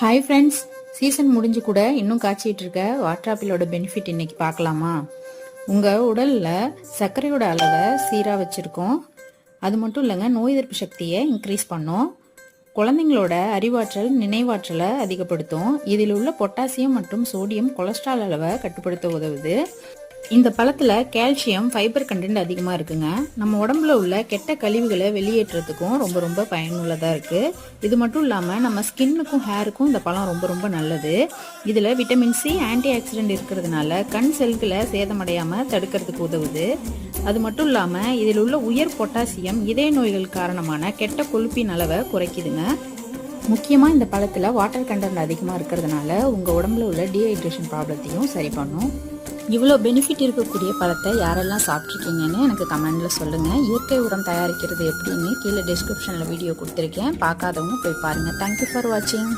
Hi friends season முடிஞ்சு கூட இன்னும் காய்ச்சிட்டு இருக்க வாட்டர் ஆப்பிளோட பெனிஃபிட் இன்னைக்கு பார்க்கலாமா? உங்கள் உடலில் சர்க்கரையோட அளவை சீராக வச்சுருக்கோம். அது மட்டும் இல்லைங்க நோய் எதிர்ப்பு சக்தியை இன்க்ரீஸ் பண்ணோம். குழந்தைங்களோட அறிவாற்றல் நினைவாற்றலை அதிகப்படுத்தும். இதில் உள்ள பொட்டாசியம் மற்றும் சோடியம் கொலஸ்ட்ரால் அளவை கட்டுப்படுத்த உதவுது. இந்த பழத்தில் கால்சியம் ஃபைபர் கண்டென்ட் அதிகமாக இருக்குங்க. நம்ம உடம்புல உள்ள கெட்ட கழிவுகளை வெளியேற்றுறதுக்கும் ரொம்ப ரொம்ப பயனுள்ளதாக இருக்குது இது மட்டும் இல்லாமல் நம்ம ஸ்கின்னுக்கும் ஹேருக்கும் இந்த பழம் ரொம்ப ரொம்ப நல்லது. இதில் விட்டமின் சி ஆன்டி ஆக்சிடென்ட் இருக்கிறதுனால கண் செல்களை சேதமடையாமல் தடுக்கிறதுக்கு உதவுது. அது மட்டும் இல்லாமல் இதில் உள்ள உயர் பொட்டாசியம் இதய நோய்கள் காரணமான கெட்ட கொழுப்பின் அளவை குறைக்குதுங்க. முக்கியமாக இந்த பழத்தில் வாட்டர் கண்டென்ட் அதிகமாக இருக்கிறதுனால உங்கள் உடம்புல உள்ள டீஹைட்ரேஷன் ப்ராப்ளத்தையும் சரி பண்ணும். இவ்வளோ பெனிஃபிட் இருக்கக்கூடிய பழத்தை யாரெல்லாம் சாப்பிட்ருக்கீங்கன்னு எனக்கு கமெண்டில் சொல்லுங்கள் இயற்கை உரம் தயாரிக்கிறது எப்படின்னு கீழே டிஸ்கிரிப்ஷனில் வீடியோ கொடுத்துருக்கேன். பார்க்காதவங்க போய் பாருங்கள் தேங்க்யூ ஃபார் வாட்சிங்